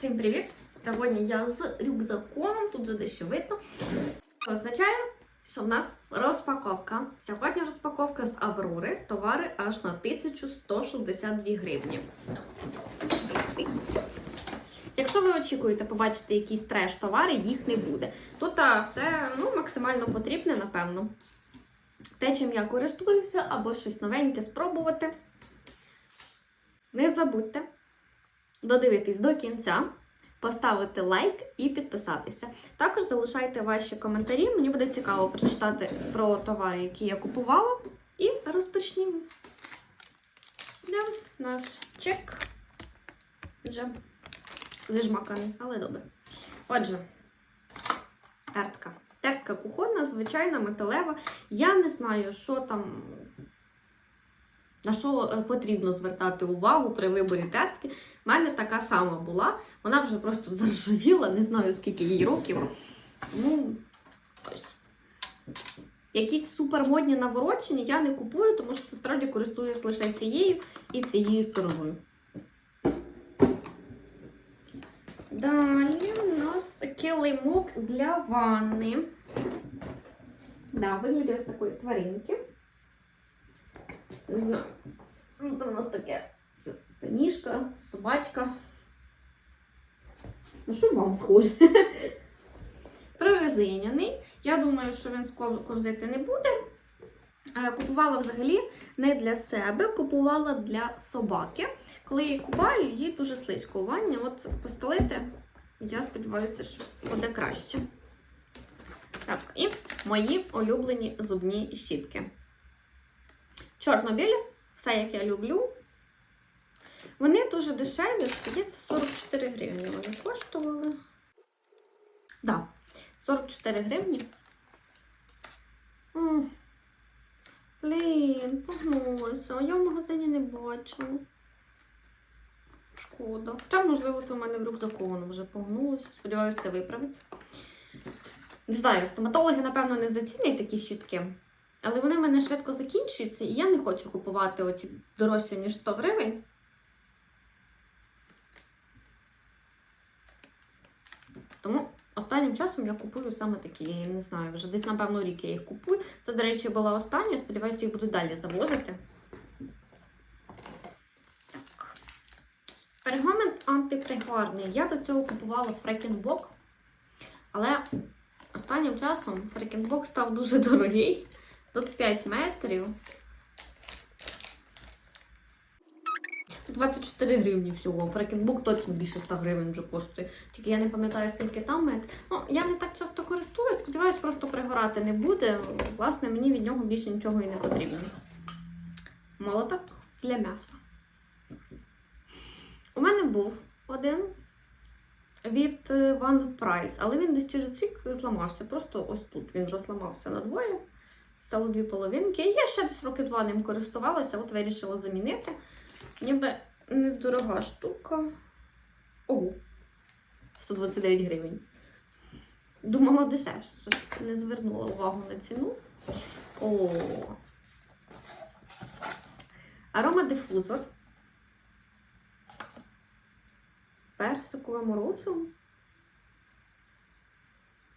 Всім привіт! Сьогодні я з рюкзаком, тут вже дещо видно. Це означає, що в нас розпаковка. Сьогодні розпаковка з Аврори, товари аж на 1162 гривні. Якщо ви очікуєте побачити якісь треш товари, їх не буде. Тут все ну, максимально потрібне, напевно. Те, чим я користуюся, або щось новеньке спробувати. Не забудьте додивитись до кінця, поставити лайк і підписатися. Також залишайте ваші коментарі. Мені буде цікаво прочитати про товари, які я купувала. І розпочнімо. Де наш чек вже зажмаканий, але добре. Отже, тертка. Тертка кухонна, звичайна, металева. Я не знаю, що там. На що е, потрібно звертати увагу при виборі тертки. У мене така сама була. Вона вже просто заржавіла, не знаю скільки їй років. Ну, ось. Якісь супермодні наворочені я не купую, тому що насправді користуюсь лише цією і цією стороною. Далі у нас килимок для ванни. Да, виглядає ось такої тваринки. Не знаю. Що це в нас таке? Це, ніжка, це собачка. Ну, що вам схоже? Прорезиняний. Я думаю, що він ковзити не буде. Е, Купувала взагалі не для себе, купувала для собаки. Коли її купаю, їй дуже слизько у ванні. От постелити, я сподіваюся, що буде краще. Так, і мої улюблені зубні щітки. Чорно-білі, все як я люблю. Вони дуже дешеві, здається, 44 гривні вони коштували. Так, да, 44 гривні. М, Блін, погнулося. Я в магазині не бачила. Шкода. Хоча, можливо, це в мене в рюкзаку воно вже погнулося. Сподіваюся, це виправиться. Не знаю, стоматологи, напевно, не зацінять такі щітки. Але вони в мене швидко закінчуються, і я не хочу купувати оці дорожче, ніж 100 гривень. Тому останнім часом я купую саме такі, я не знаю, вже десь, напевно, рік я їх купую. Це, до речі, була остання, сподіваюся, їх будуть далі завозити. Так. Пергамент антипригарний. Я до цього купувала фрекінбок, але останнім часом фрекінбок став дуже дорогий. Тут 5 метрів. 24 гривні всього. Фрекінбук точно більше 100 гривень вже коштує. Тільки я не пам'ятаю, скільки там метрів. Ну, я не так часто користуюсь, сподіваюсь, просто пригорати не буде. Власне, мені від нього більше нічого і не потрібно. Молоток для м'яса. У мене був один від е, One Price, але він десь через рік зламався. Просто ось тут він розламався надвоє. Стало дві половинки. Я ще десь роки два ним користувалася, от вирішила замінити. Ніби недорога штука. Ого, 129 гривень. Думала дешевше, щось не звернула увагу на ціну. О. Аромадифузор. Персикове морозиво.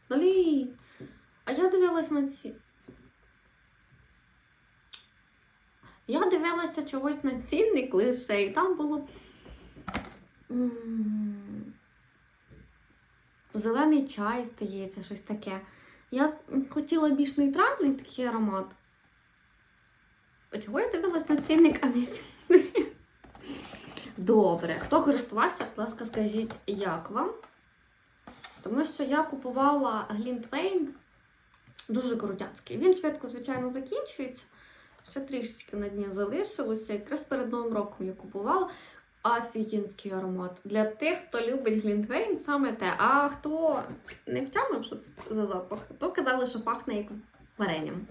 Блін. А я дивилась на ці. Я дивилася чогось на цінник лише, і там було зелений чай, здається, щось таке. Я хотіла більш нейтральний такий аромат. А чого я дивилась на цінник, а не цінник? Добре. Хто користувався, будь ласка, скажіть, як вам? Тому що я купувала Глінтвейн дуже крутяцький. Він швидко, звичайно, закінчується. Ще трішечки на дні залишилося. Якраз перед Новим роком я купувала офігінський аромат. Для тих, хто любить Глінтвейн, саме те. А хто не втямив, що це за запах, то казали, що пахне як варенням.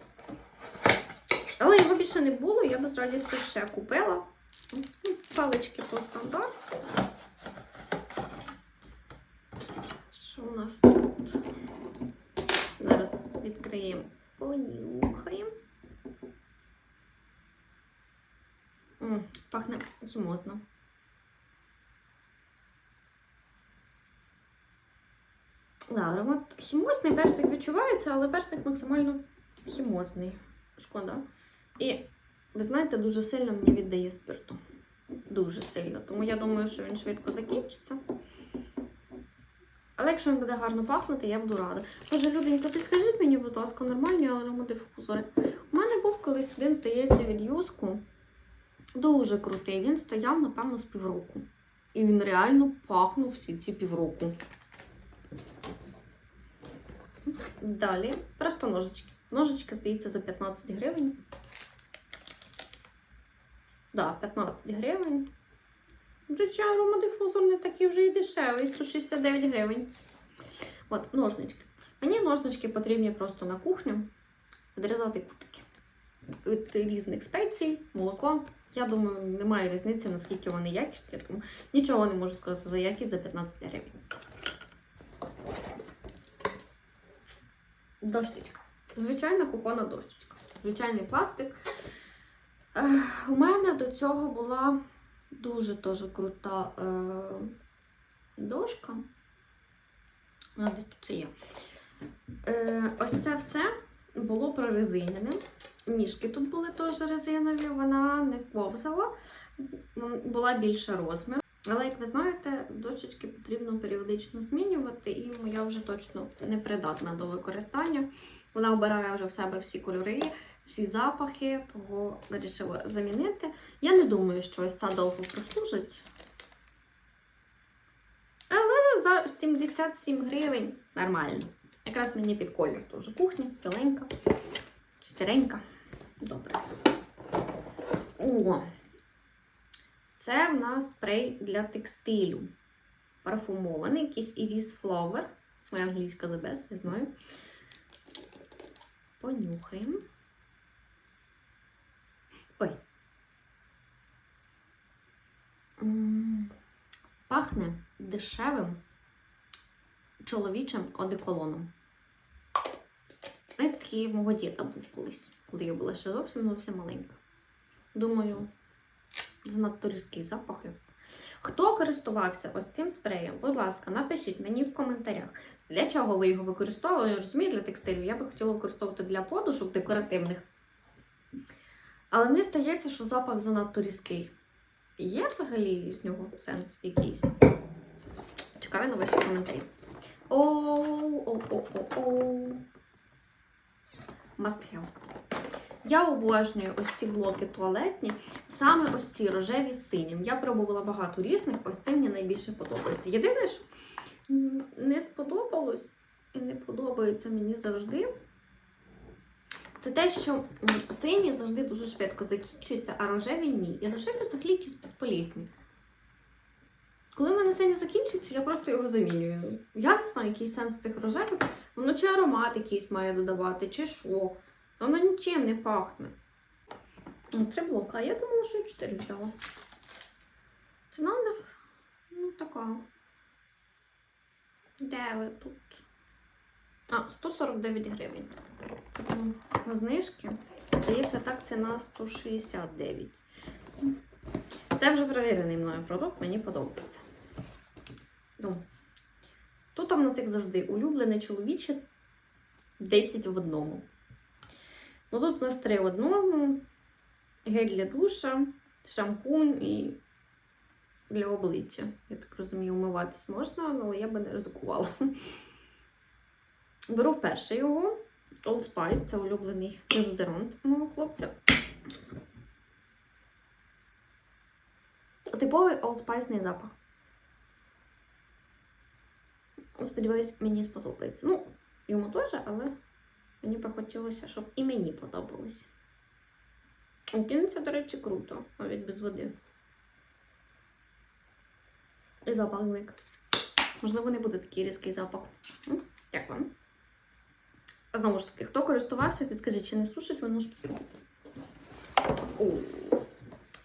Але його більше не було, я би з радістю ще купила. Палички по стандарту. Що у нас тут? Зараз відкриємо, понюхаємо. М, Пахне хімозно. Да, аромат хімозний, персик відчувається, але персик максимально хімозний. Шкода. І ви знаєте, дуже сильно мені віддає спирту. Дуже сильно. Тому я думаю, що він швидко закінчиться. Але якщо він буде гарно пахнути, я буду рада. Боже, люденько, підскажіть мені, будь ласка, нормальні аромодифузори. У мене був колись один, здається, від юску. Дуже крутий. Він стояв, напевно, з півроку. І він реально пахнув всі ці півроку. Далі просто ножички. Ножички, здається, за 15 гривень. Да, 15 гривень. Речі, аромадифузор не такий вже і дешевий, 169 гривень. От, ножнички. Мені ножнички потрібні просто на кухню. Відрізати кутики. Від різних спецій, молоко. Я думаю, немає різниці, наскільки вони якісні, тому нічого не можу сказати за якість за 15 гривень. Дощечка. Звичайна кухонна дощечка. Звичайний пластик. У мене до цього була дуже теж крута е, дошка. Вона десь тут ще є. Е, ось це все було прорезинене. Ніжки тут були теж резинові, вона не ковзала, була більше розмір. Але, як ви знаєте, дощечки потрібно періодично змінювати, і моя вже точно не придатна до використання. Вона обирає вже в себе всі кольори, всі запахи, того вирішила замінити. Я не думаю, що ось ця довго прослужить. Але за 77 гривень нормально. Якраз мені під колір теж кухня, біленька, сіренька. Добре. О! Це в нас спрей для текстилю. Парфумований, якийсь Iris Flower. Моя англійська the best, я знаю. Понюхаємо. Ой. Пахне дешевим чоловічим одеколоном. Це такий мого діда був колись, коли я була ще зовсім зовсім маленька. Думаю, занадто різкий запах. Хто користувався ось цим спреєм, будь ласка, напишіть мені в коментарях, для чого ви його використовували. Розумію, для текстилю. Я би хотіла використовувати для подушок декоративних. Але мені здається, що запах занадто різкий. Є взагалі з нього сенс якийсь? Чекаю на ваші коментарі. Оу, оу, оу, оу, оу. Must have. Я обожнюю ось ці блоки туалетні, саме ось ці рожеві з синім. Я пробувала багато різних, ось це мені найбільше подобається. Єдине, що не сподобалось і не подобається мені завжди. Це те, що сині завжди дуже швидко закінчуються, а рожеві ні. І рожеві взагалі якісь безполізні. Коли в мене сині закінчується, я просто його замінюю. Я не знаю, який сенс цих рожевих. Воно чи аромат якийсь має додавати, чи що. Воно нічим не пахне. Три блока. Я думала, що я чотири взяла. Ціна в них ну, така. Де ви тут? А, 149 гривень. Це по знижки. Здається, так ціна 169. Це вже перевірений мною продукт, мені подобається. Ну. Тут у нас, як завжди, улюблене чоловіче 10 в одному. Ну тут у нас три в одному. Гель для душа, шампунь і для обличчя. Я так розумію, умиватись можна, але я би не ризикувала. Беру вперше його. Old Spice, це улюблений дезодорант мого хлопця. Типовий Old запах. Сподіваюсь, мені сподобається. Ну, йому теж, але мені би хотілося, щоб і мені подобалось. Піниться, до речі, круто, навіть без води. І запах зник. Можливо, не буде такий різкий запах. Як вам? Знову ж таки, хто користувався, підскажіть, чи не сушить воно шкіру? О,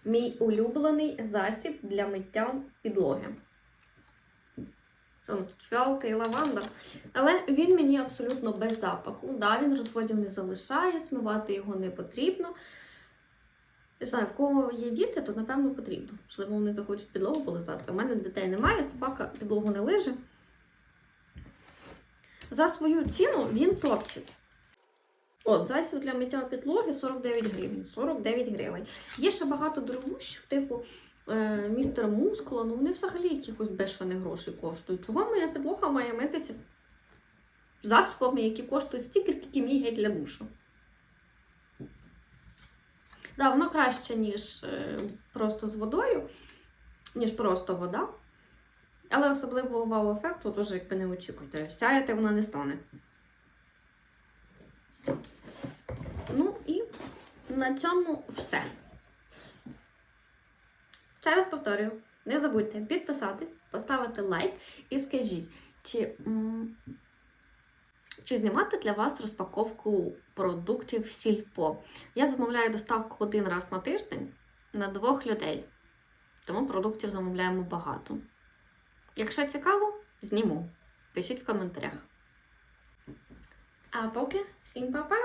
Мій улюблений засіб для миття підлоги. Фіалка і лаванда. Але він мені абсолютно без запаху. Да, він розводів не залишає, смивати його не потрібно. Не знаю, в кого є діти, то напевно потрібно. Можливо, вони захочуть підлогу полизати. У мене дітей немає, собака підлогу не лиже. За свою ціну він топчить. От, засіб для миття підлоги 49 гривень. 49 гривень. Є ще багато дорогущих, типу е, містер Мускула, ну вони взагалі якихось бешених грошей коштують. Чого моя підлога має митися засобами, які коштують стільки, скільки мій гель для душу? Да, воно краще, ніж е, просто з водою, ніж просто вода. Але особливо вау-ефекту теж якби не очікуйте. Сяяти вона не стане. На цьому все. Ще раз повторюю, не забудьте підписатись, поставити лайк і скажіть, чи, чи знімати для вас розпаковку продуктів сільпо. Я замовляю доставку один раз на тиждень на двох людей. Тому продуктів замовляємо багато. Якщо цікаво, зніму. Пишіть в коментарях. А поки всім па-па!